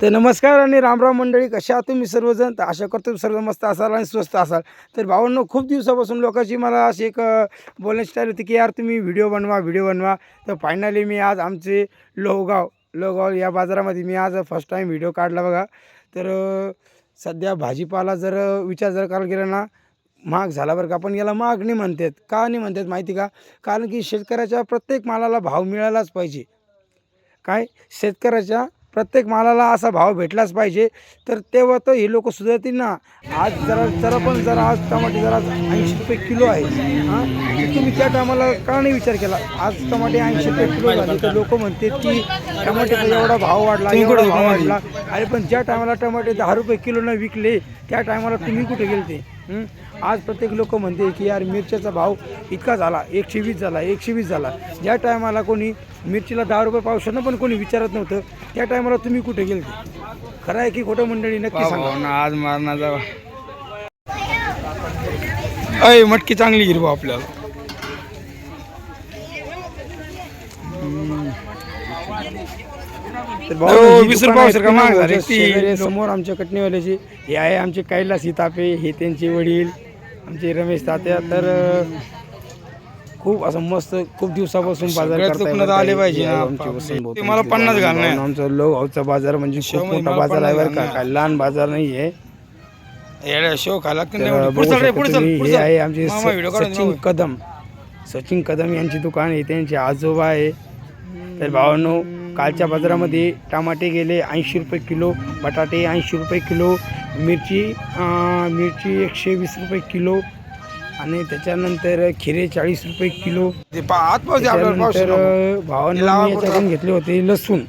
तर नमस्कार आणि रामराम मंडळी कशा आहात तुम्ही सर्वजण? तर आशा करतो तुम्ही सर्व मस्त असाल आणि स्वस्त असाल. तर भावांनो खूप दिवसापासून लोकांची मला अशी एक बोलण्याची स्टाईल होती की यार तुम्ही व्हिडिओ बनवा व्हिडिओ बनवा. तर फायनली मी आज आमचे लोहगाव लोहगाव या बाजारामध्ये मी आज फर्स्ट टाईम व्हिडिओ काढला बघा. तर सध्या भाजीपाला जर विचार जर करायला गेला ना महाग झाला बरं का. पण याला महाग नाही म्हणतात. का नाही म्हणतात माहिती का? कारण की शेतकऱ्याच्या प्रत्येक मालाला भाव मिळालाच पाहिजे. काय? शेतकऱ्याच्या प्रत्येक मालाला असा भाव भेटलाच पाहिजे. तर तेव्हा तर हे लोक सुधारतील ना. आज जरा जरा पण जरा आज टमाटे जरा ऐंशी रुपये किलो आहे. हां? तुम्ही त्या टायमाला का नाही विचार केला? आज टमाटे ऐंशी रुपये किलो झाले. तर लोक म्हणतात की टमाट्याचा एवढा भाव वाढला एवढा भाव वाढला. अरे पण ज्या टायमाला टमाटे दहा रुपये किलोनं विकले त्या टायमाला तुम्ही कुठे गेलते? हं? आज प्रत्येक लोक म्हणते की यार मिरच्याचा भाव इतका झाला एकशे वीस झाला एकशे वीस झाला. ज्या टायमाला कोणी मिरचीला दहा रुपये पावसानं पण कोणी विचारत नव्हतं त्या टायमाला तुम्ही कुठे गेलते? खरं आहे की खोटं मंडळी नक्की सांगा. आज मारण्याचा अय मटकी चांगली हिरवा आपल्याला. हो, वीस रुपयावर झाली. ती समोर आमच्या कटणीवाल्याची हे आहे आमचे कैलास हितापे हे त्यांचे वडील आमचे रमेश तात्या तर अं, खूप असं मस्त खूप दिवसापासून बाजार सगळ्याच करताय दुकानात बरं का. आले पाहिजे हे ना, आमचे आपले. वसंत भाऊ, ते मला तुमचे पन्नास भाऊ, घालणं आहे. आमचा लोगावचा बाजार म्हणजे खूप शेवमध्ये मोठा मला बाजार आहे पन्नास बरं का घालणं काय लहान बाजार नाही आहे येड्या शेव खायला लागते तर ना बघू एवढी. पुढचं रे, शकता पुढचं, तुम्ही, हे. आहे आमचे मामा व्हिडिओ काढून सचिन. कदम सचिन कदम यांची दुकान आहे त्यांचे आजोबा आहे तर भावांनो कालच्या बाजारामध्ये टमाटे गेले ऐंशी रुपये किलो बटाटे ऐंशी रुपये किलो मिरची मिरची एकशे वीस रुपये किलो आणि त्याच्यानंतर खिरे चाळीस रुपये किलो. त्याच्यानंतर भावांनो घेतले होते लसूण.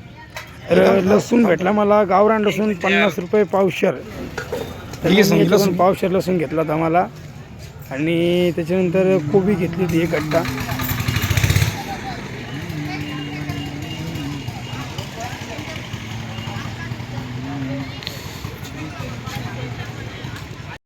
तर लसूण? भेटला मला गावरान लसूण पन्नास रुपये पावशर. लसूण. पावशर लसूण घेतला होता मला. आणि त्याच्यानंतर कोबी घेतली होती एक गड्डा